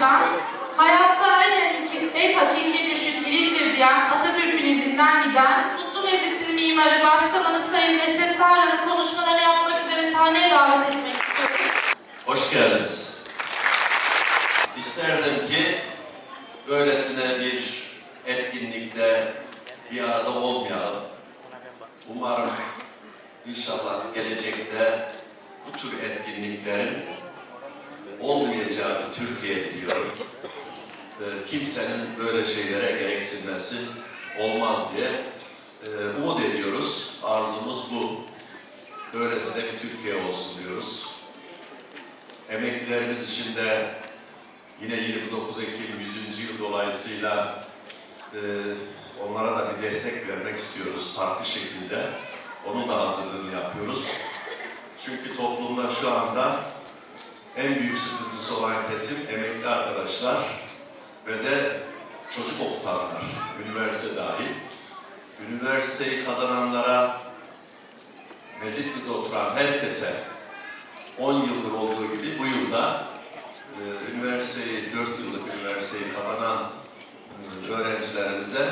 yaşam, hayatta en, en hakiki müşrik ilimdir diyen Atatürk'ün izinden giden Mutlu Mezit'in mimarı Başkanımız Sayın Neşet Tarhan'ı konuşmalarını yapmak üzere sahneye davet etmek istiyorum. Hoş geldiniz. İsterdim ki böylesine bir etkinlikte bir arada olmayalım. Umarım inşallah gelecekte bu tür etkinliklerin olmayacağı bir Türkiye diliyorum. Ee, Kimsenin böyle şeylere gereksinmesi olmaz diye e, umut ediyoruz. Arzumuz bu. Böylesine bir Türkiye olsun diyoruz. Emeklilerimiz için de yine 29 Ekim 100. yıl dolayısıyla e, onlara da bir destek vermek istiyoruz farklı şekilde. Onun da hazırlığını yapıyoruz. Çünkü toplumda şu anda en büyük sıkıntısı olan kesim emekli arkadaşlar ve de çocuk okutanlar, üniversite dahil. Üniversiteyi kazananlara, Mezitli'de oturan herkese 10 yıldır olduğu gibi bu yılda e, üniversiteyi, 4 yıllık üniversiteyi kazanan e, öğrencilerimize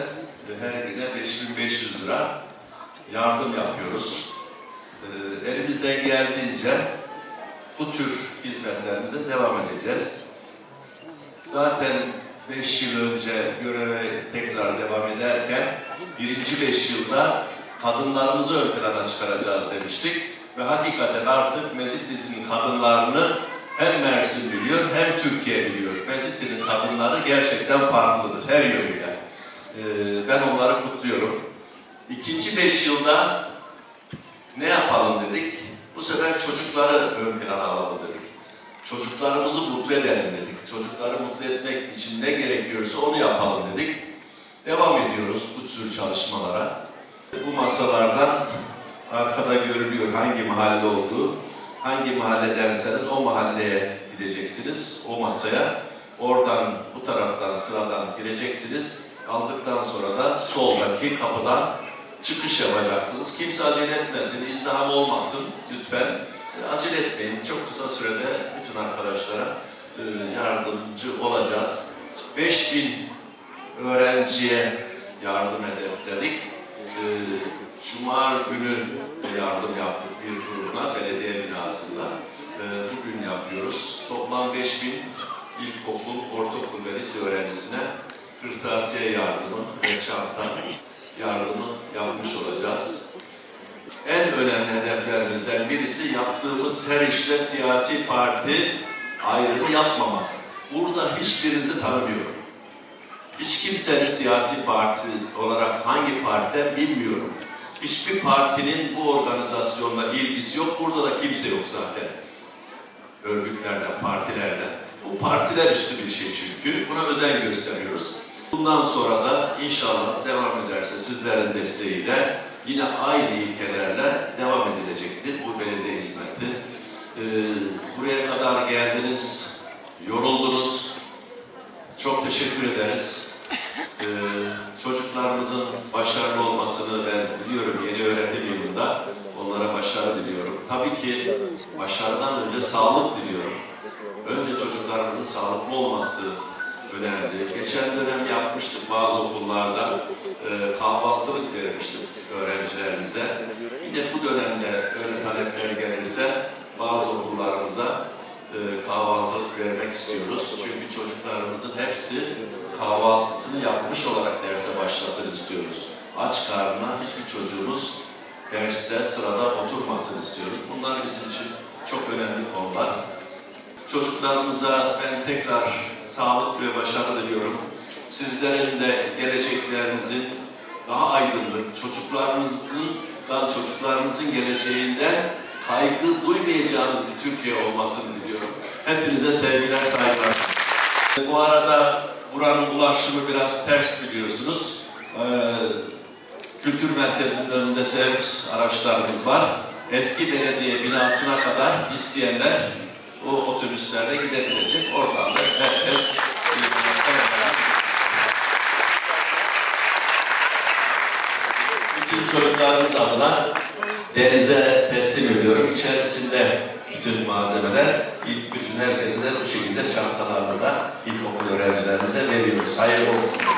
e, her birine 5500 lira yardım yapıyoruz. E, elimizden geldiğince bu tür hizmetlerimize devam edeceğiz. Zaten 5 yıl önce göreve tekrar devam ederken birinci 5 yılda kadınlarımızı ön plana çıkaracağız demiştik. Ve hakikaten artık Mezitli'nin kadınlarını hem Mersin biliyor hem Türkiye biliyor. Mezitli'nin kadınları gerçekten farklıdır her yönüyle. Ee, ben onları kutluyorum. İkinci beş yılda ne yapalım dedik? Çocukları ön plana alalım dedik. Çocuklarımızı mutlu edelim dedik. Çocukları mutlu etmek için ne gerekiyorsa onu yapalım dedik. Devam ediyoruz bu tür çalışmalara. Bu masalardan arkada görülüyor hangi mahallede olduğu. Hangi mahalledenseniz o mahalleye gideceksiniz, o masaya. Oradan bu taraftan sıradan gireceksiniz. Aldıktan sonra da soldaki kapıdan çıkış yapacaksınız. Kimse acele etmesin, izdiham olmasın lütfen. Acele etmeyin. Çok kısa sürede bütün arkadaşlara e, yardımcı olacağız. 5000 öğrenciye yardım hedefledik. E, Cuma günü yardım yaptık bir grubuna belediye binasında. E, Bugün yapıyoruz. Toplam 5000 ilkokul, ortaokul ve lise öğrencisine kırtasiye yardımı ve çanta yardımı yapmış olacağız. En önemli hedeflerimizden birisi yaptığımız her işte siyasi parti ayrımı yapmamak. Burada hiçbirinizi tanımıyorum. Hiç kimsenin siyasi parti olarak hangi partiden bilmiyorum. Hiçbir partinin bu organizasyonla ilgisi yok. Burada da kimse yok zaten. Örgütlerden, partilerden. Bu partiler üstü bir şey çünkü. Buna özen gösteriyoruz. Bundan sonra da inşallah devam ederse sizlerin desteğiyle yine aynı ilkelerle devam edilecektir bu belediye hizmeti. Ee, buraya kadar geldiniz, yoruldunuz. Çok teşekkür ederiz. Ee, çocuklarımızın başarılı olmasını ben diliyorum yeni öğretim yılında. Onlara başarı diliyorum. Tabii ki başarıdan önce sağlık diliyorum. Önce çocuklarımızın sağlıklı olması önemli. Geçen dönem yapmıştık bazı okullarda e, kahvaltılık vermiştik öğrencilerimize. Yine bu dönemde öyle talepler gelirse bazı okullarımıza e, kahvaltılık vermek istiyoruz. Çünkü çocuklarımızın hepsi kahvaltısını yapmış olarak derse başlasın istiyoruz. Aç karnına hiçbir çocuğumuz derste sırada oturmasın istiyoruz. Bunlar bizim için çok önemli konular. Çocuklarımıza ben tekrar sağlık ve başarı diliyorum. Sizlerin de geleceklerinizin daha aydınlık, çocuklarınızın da çocuklarınızın geleceğinden kaygı duymayacağınız bir Türkiye olmasını diliyorum. Hepinize sevgiler, saygılar. Bu arada buranın ulaşımı biraz ters biliyorsunuz. Ee, Kültür merkezinin önünde servis araçlarımız var. Eski belediye binasına kadar isteyenler o otobüslerle gidebilecek. Oradan da herkes bütün çocuklarımız adına denize teslim ediyorum. İçerisinde bütün malzemeler, ilk bütün herkese bu şekilde çantalarını da ilkokul öğrencilerimize veriyoruz. Hayırlı olsun.